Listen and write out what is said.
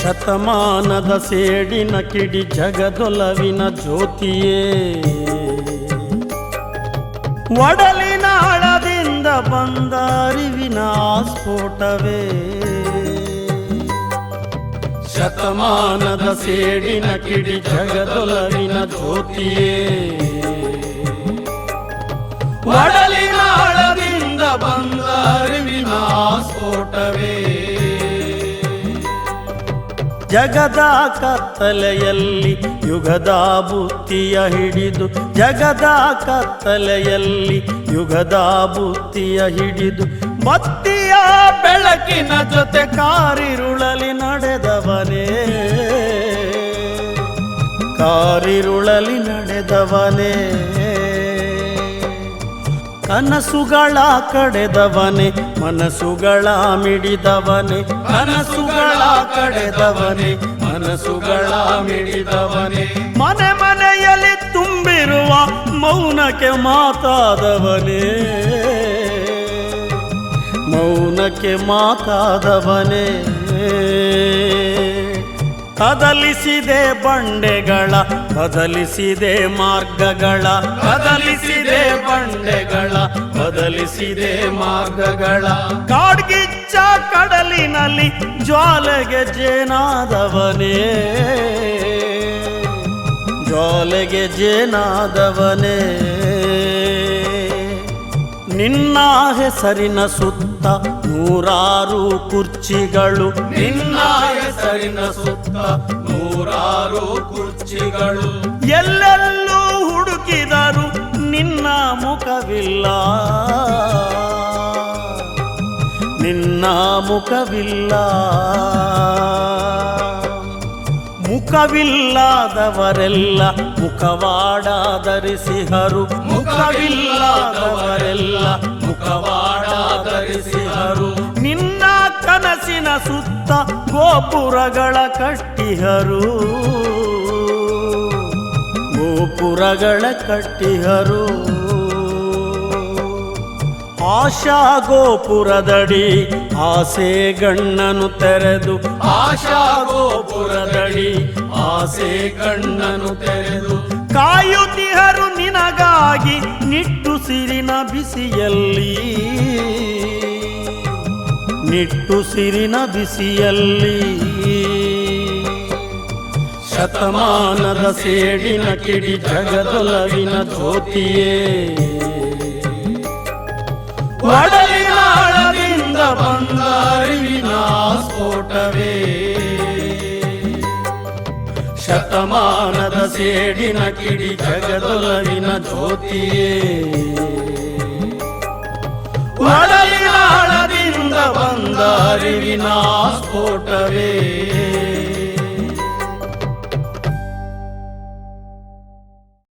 ಶತಮಾನದ ಸೇಡಿನ ಕಿಡಿ ಜಗದೊಲವಿನ ಜ್ಯೋತಿಯೇ. ಒಡಲಿನ ಹಳದಿಂದ ಬಂದ ಅರಿವಿನ ಸ್ಫೋಟವೇ ಶತಮಾನದ ಸೇಡಿನ ಕಿಡಿ ಜಗದೊಲವಿನ ಜ್ಯೋತಿಯೇ. ಜಗದ ಕತ್ತಲೆಯಲ್ಲಿ ಯುಗದ ಬುತ್ತಿಯ ಹಿಡಿದು, ಜಗದ ಕತ್ತಲೆಯಲ್ಲಿ ಯುಗದ ಬುತ್ತಿಯ ಹಿಡಿದು ಬತ್ತಿಯ ಬೆಳಕಿನ ಜೊತೆ ಕಾರಿರುಳಲಿ ನಡೆದವನೇ. ಕಾರಿರುಳಲಿ ನಡೆದವನೇ. ಕನಸುಗಳ ಕಡೆದವನೆ ಮನಸುಗಳ ಮಿಡಿದವನೆ, ಕನಸುಗಳ ಕಡೆದವನೆ ಮನಸುಗಳ ಮಿಡಿದವನೆ. ಮನೆ ಮನೆಯಲ್ಲಿ ತುಂಬಿರುವ ಮೌನಕ್ಕೆ ಮಾತಾದವನೇ. ಮೌನಕ್ಕೆ ಮಾತಾದವನೇ. ಕದಲಿಸಿದೆ ಬಂಡೆಗಳ ಬದಲಿಸಿದೆ ಮಾರ್ಗಗಳ, ಕದಲಿಸಿದೆ ಬಂಡೆಗಳ ಬದಲಿಸಿದೆ ಮಾರ್ಗಗಳ. ಕಾಡ್ಗಿಚ್ಚ ಕಡಲಿನಲ್ಲಿ ಜ್ವಾಲೆಗೆ ಜೇನಾದವನೇ. ಜ್ವಾಲೆಗೆ ಜೇನಾದವನೇ. ನಿನ್ನ ಹೆಸರಿನ ಸುತ್ತ ನೂರಾರು ಕುರ್ಚಿಗಳು. ನಿನ್ನ ಹೆಸರಿನ ಸುತ್ತ ನೂರಾರು ಕುರ್ಚಿಗಳು. ಎಲ್ಲೆಲ್ಲೂ ಹುಡುಕಿದರು ನಿನ್ನ ಮುಖವಿಲ್ಲ. ನಿನ್ನ ಮುಖವಿಲ್ಲ. ಮುಖವಿಲ್ಲದವರೆಲ್ಲ ಮುಖವಾಡ ಧರಿಸಿಹರು ಮುಖವಿಲ್ಲದವರೆಲ್ಲ ಮುಖವಾಡ ಸುತ್ತ ಗೋಪುರಗಳ ಕಟ್ಟಿಹರು. ಗೋಪುರಗಳ ಕಟ್ಟಿಹರು. ಆಶಾ ಗೋಪುರದಡಿ ಆಸೆ ಗಣ್ಣನು ತೆರೆದು. ಆಶಾ ಗೋಪುರದಡಿ ಆಸೆ ಗಣ್ಣನು ತೆರೆದು. ಕಾಯುತಿಹರು ನಿನಗಾಗಿ ನಿಟ್ಟುಸಿರಿನ ಬಿಸಿಯಲ್ಲಿ. ನಿಟ್ಟುಸಿರಿನ ಬಿಸಿಯಲ್ಲಿ. ಶತಮಾನದ ಸೇಡಿನ ಕಿಡಿ ಜಗದೊಲವಿನ ಜ್ಯೋತಿಯೇ. ಒಡಲಿನಾಳದಿಂದ ಬಂದ ಅರಿವಿನ ಸ್ಫೋಟವೇ. ಶತಮಾನದ ಸೇಡಿನ ಕಿಡಿ ಜಗದೊಲವಿನ ಜ್ಯೋತಿಯೇ. ফোটাবে